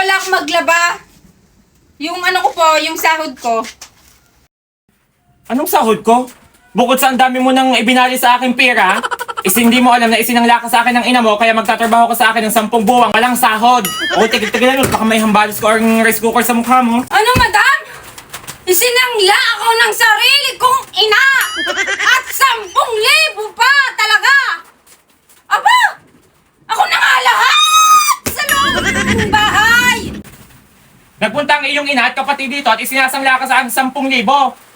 pala ako maglaba. Yung ano ko po, yung sahod ko. Anong sahod ko? Bukod sa ang dami mo nang ibinali sa aking pera, is hindi mo alam na isinangla ka sa akin ng ina mo, kaya magtatrabaho ka sa akin ng sampung buwang, walang sahod. O, tigil-tigil na baka may hambalis ko or rice cooker sa mukha mo. Ano, madam? Isinangla ako ng sarili kong ina! At sampung libo pa talaga! ang iyong ina at kapatid dito at isinasangla ka sa 10,000.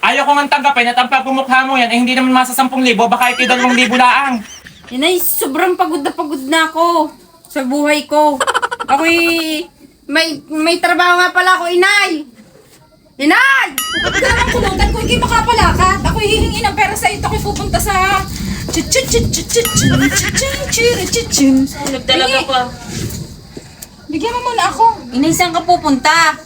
Ayaw ko nga tanggapin at ang pagmumukha mo yan ay hindi naman masa 10,000, baka ito'y 2,000 laang. Inay, sobrang pagod na pagod na ako sa buhay ko. Ako'y may, may trabaho nga pala ako, inay! Inay! Ba't ka naman kulugan ko? Ikay makapalakat. Ako'y hihingi ng pera sa ito. Ako'y pupunta sa... Tulog talaga Inay. pa. Bigyan mo muna ako. Inay, saan ka pupunta?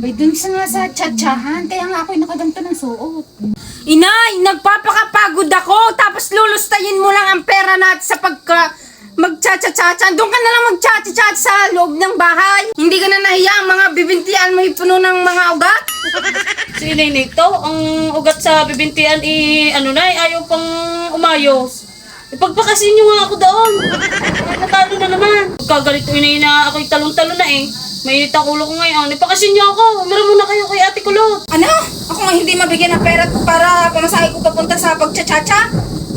Bay, dun sa nga sa tchatchahan, kaya nga ako'y nakaganto ng suot. Inay, nagpapakapagod ako, tapos lulustayin mo lang ang pera natin sa pagka magchacha-chacha. Doon ka na lang magchacha-chacha sa loob ng bahay. Hindi ka na nahiya ang mga bibintian mo puno ng mga ugat. Si Ninito, ang ugat sa bibintian i ano na, eh, ayaw pang umayos. Ipagpakasin niyo nga ako doon. Ay, natalo na naman. Pagkagalito inay na ako'y talong-talo na eh. Mainit ang ulo ko ngayon. Ipakasin niyo ako. Meron muna kayo kay Ate Kulot. Ano? Ako nga hindi mabigyan ng pera para pamasahe ko papunta sa pagchachacha?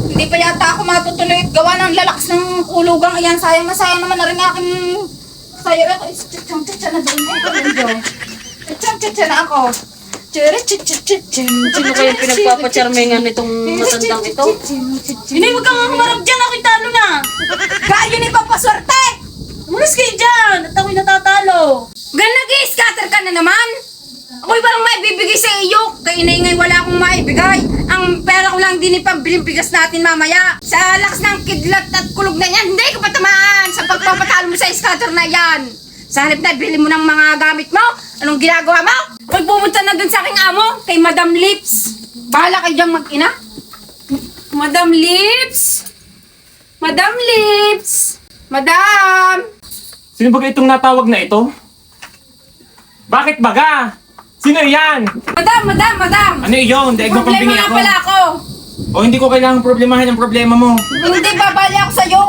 Hindi pa yata ako matutuloy at gawa ng lalakas ng ulugang. Ayan, sayang na sayang naman na rin aking... Sayang ako. Chachang-chacha na din. Ay, kalendo. Chachang-chacha na ako. Sino kayong pinagpapacharmingan nitong matandang ito? Inay, wag kang humarap dyan. Ako'y talo na. Kaya ni papaswerte! Umalis kayo dyan. At ako'y natatalo. Gan nag-scatter ka na naman. Ako'y walang maibibigay sa iyo. Kaya inay ngay wala akong maibigay. Ang pera ko lang din ipambiling bigas natin mamaya. Sa lakas ng kidlat at kulog na yan, hindi ka patamaan sa pagpapatalo mo sa scatter na yan. Sa halip na bili mo ng mga gamit mo, anong ginagawa mo? Ako'y pumunta na dun sa aking amo, kay Madam Lips. Bahala kayo diyang mag-ina. Madam Lips! Madam Lips! Madam! Sino ba itong natawag na ito? Bakit baga? Sino yan? Madam, madam, madam! Ano iyon? Daig mo Problema nga ako. pala ako. O hindi ko kailangang problemahin ang problema mo. Hindi babali ako sa'yo.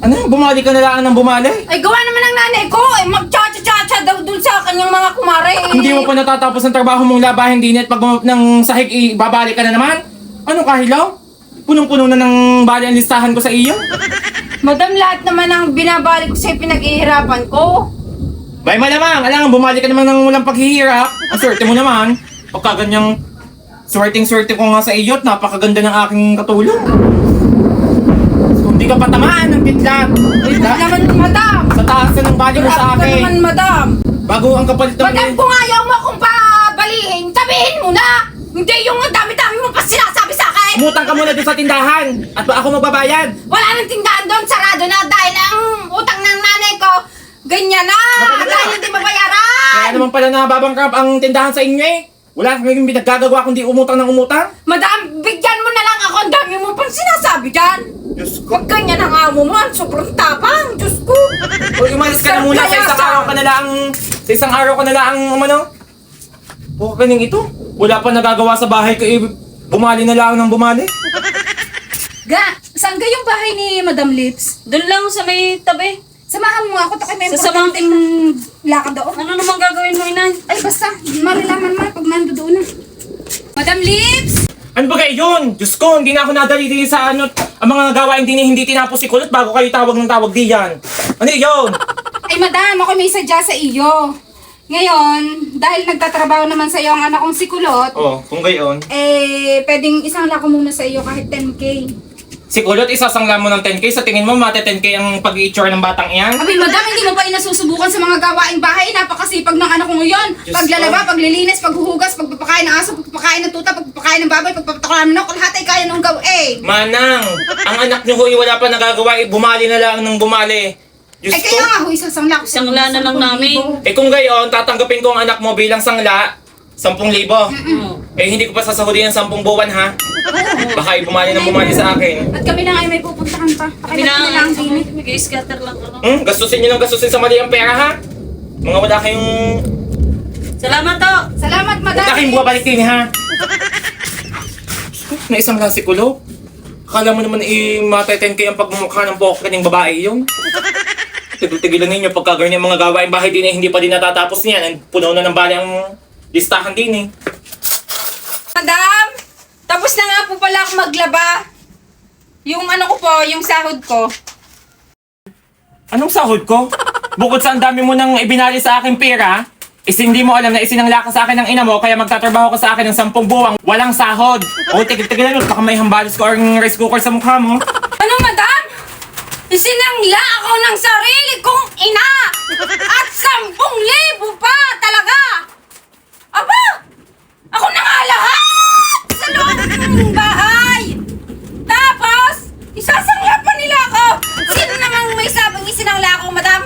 Ano? Bumali ka na lang ng bumali? Ay, gawa naman ng nanay ko. Eh, magchacha-chacha daw dun sa kanyang mga kumare. Hindi mo pa natatapos ang trabaho mong labahin din at pag gumamit ng sahig, ibabali ka na naman? Ano kahilaw? Punong-puno na ng bali ang listahan ko sa iyo. Madam, lahat naman ang binabalik ko sa'yo pinag-ihirapan ko. Bay malamang, alam bumali ka naman ng walang paghihirap. Ang swerte mo naman. Pagka ganyang swerting-swerte ko nga sa iyo at napakaganda ng aking katulong. So, hindi ka patamaan ng kitlat. Ay, wag naman, madam. Sa taas na ng bali mo sa ka akin. naman, madam. Bago ang kapalit ng Madam, kung ayaw mo akong pabalihin, sabihin mo na. Hindi yung ang dami-dami mo pa sinasabi sa akin. Umutang ka muna doon sa tindahan at ba ako magbabayad. Wala nang tindahan doon, sarado na dahil ang utang ng nanay ko, ganyan na. Dahil hindi mabayaran. Kaya naman pala nababangkrap ang tindahan sa inyo eh. Wala kang pinagagagawa kundi umutang ng umutang. Madam, bigyan mo na lang ako. Ang dami mo pang sinasabi dyan. Diyos ko. Huwag ganyan ang amo mo. Ang sobrang tapang. Diyos ko. O umalis ka na muna sa isang araw ka na lang. Sa isang araw ka na lang umano. O kaning ito. Wala pa nagagawa sa bahay ko eh. Bumali na lang ng bumali. Ga, saan ga yung bahay ni Madam Lips? Doon lang sa may tabi. Samahan mo ako to kay may Sasamahan importanteng lakad doon. Ano naman gagawin mo, Inay? Ay, basta. Marilaman mo pag nando doon na. Madam Lips! Ano ba kayo yun? Diyos ko, hindi na ako nadali din sa ano, ang mga gawain din hindi tinapos si Kulot bago kayo tawag ng tawag diyan. Ano yun? Ay, madam, ako may sadya sa iyo. Ngayon, dahil nagtatrabaho naman sa iyo ang anak kong si Kulot, Oh, kung gayon. eh, pwedeng isang lako muna sa iyo kahit 10k. Si Kulot, isasangla mo ng 10k. Sa tingin mo, mate 10k ang pag-i-itsura ng batang iyan? Abi, madam, hindi mo pa inasusubukan sa mga gawaing bahay. Napakasipag ng anak ko ngayon. Diyos Paglalaba, paglilinis, paghuhugas, pagpapakain ng aso, pagpapakain ng tuta, pagpapakain ng baboy, pagpapatakulan ng manok, lahat ay kaya nung gawin. Manang, ang anak niyo hoy wala pa nagagawa, eh, bumali na lang ng bumali. Diyos Ay, ko. kaya nga ho, isasangla ko. Sangla na lang namin. Eh kung gayon, tatanggapin ko ang anak mo bilang sangla, 10,000. Oh. Eh hindi ko pa sasahurin ang 10 buwan ha. Baka ay bumali ng bumali sa akin. At kami na ay may pupuntahan pa. Kami na Pakinig lang din. Mag-scatter lang ano. Hmm? Gastusin niyo ng gastusin sa mali ang pera ha? Mga wala kayong... Salamat to. Salamat, Huwag madam. na kayong bumabalik din, ha? Na isang lang si Kulo. Akala mo naman i-mateten kayo ang pagmumukha ng bokeh ng babae yun. Tigil-tigilan ninyo pagka ganyan mga gawain bahay din eh, hindi pa din natatapos niyan. And puno na ng bali ang listahan din eh. Madam, tapos na nga po pala ako maglaba. Yung ano ko po, yung sahod ko. Anong sahod ko? Bukod sa ang dami mo nang ibinali sa aking pera, is hindi mo alam na isinangla ka sa akin ng ina mo, kaya magtatrabaho ka sa akin ng sampung buwang, walang sahod. O, tigil-tigilan mo, baka may hambalos ko or rice cooker sa mukha mo. Isinangla ako ng sarili kong ina! At sampung libo pa talaga! Aba! Ako na nga lahat! Sa loob ng bahay! Tapos, isasangla pa nila ako! Sino namang may sabang isinangla ako, madam?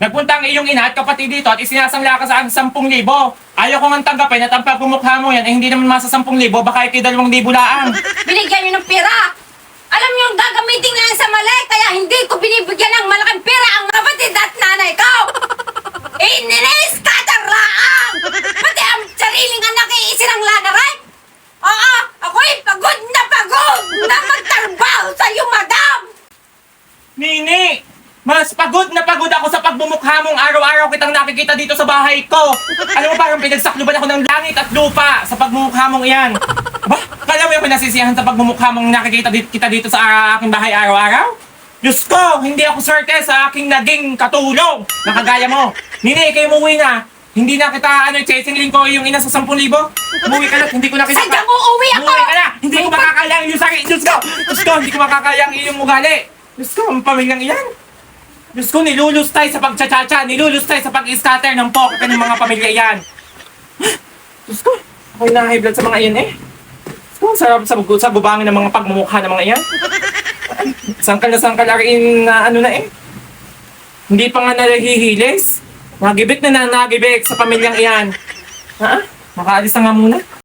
Nagpunta ang iyong ina at kapatid dito at isinasangla ka sa sampung libo. Ayaw ko nga tanggapin at ang pagmumukha mo yan ay hindi naman masa sampung libo, baka ikay dalawang libo laang. Binigyan niyo ng pera! Alam niyo, gagamitin na yan sa mali, kaya hindi ko binibigyan ng malaking pera ang kapatid at nanay ko! Ininis ka raang! Pati ang sariling anak ay isinangla na rin! Oo, ako'y pagod na pagod na magtrabaho sa'yo, madam! Nini! Mas pagod na pagod ako sa pagbumukha mong araw-araw kitang nakikita dito sa bahay ko. Alam mo parang pinagsakluban ako ng langit at lupa sa pagmumukha mong iyan. Aba, kala mo yung pinasisiyahan sa pagmumukha mong nakikita di- kita dito sa aking bahay araw-araw? Diyos ko, hindi ako swerte sa aking naging katulong. Nakagaya mo. Nini, kayo umuwi na. Hindi na kita, ano, chasing ko yung ina sa 10,000. Umuwi ka na, hindi ko na kita... Sadyang uuwi ako! Umuwi ka na! Hindi ko makakaya iyong sakit! Diyos ko! Diyos ko, hindi ko makakaya ang iyong ugali! Diyos ko, ang pamilyang iyan! Diyos ko, nilulustay sa pagchachacha, nilulustay sa pag-scatter ng pocket ng mga pamilya iyan. Diyos ko, ako'y na-high sa mga iyan eh. Diyos ko, sarap sa, sa gubangin ng mga pagmumukha ng mga iyan. Sangkal na sangkal rin na ano na eh. Hindi pa nga nalahihilis. Nagibik na na nagibik sa pamilyang iyan. Ha? Makaalis na nga muna.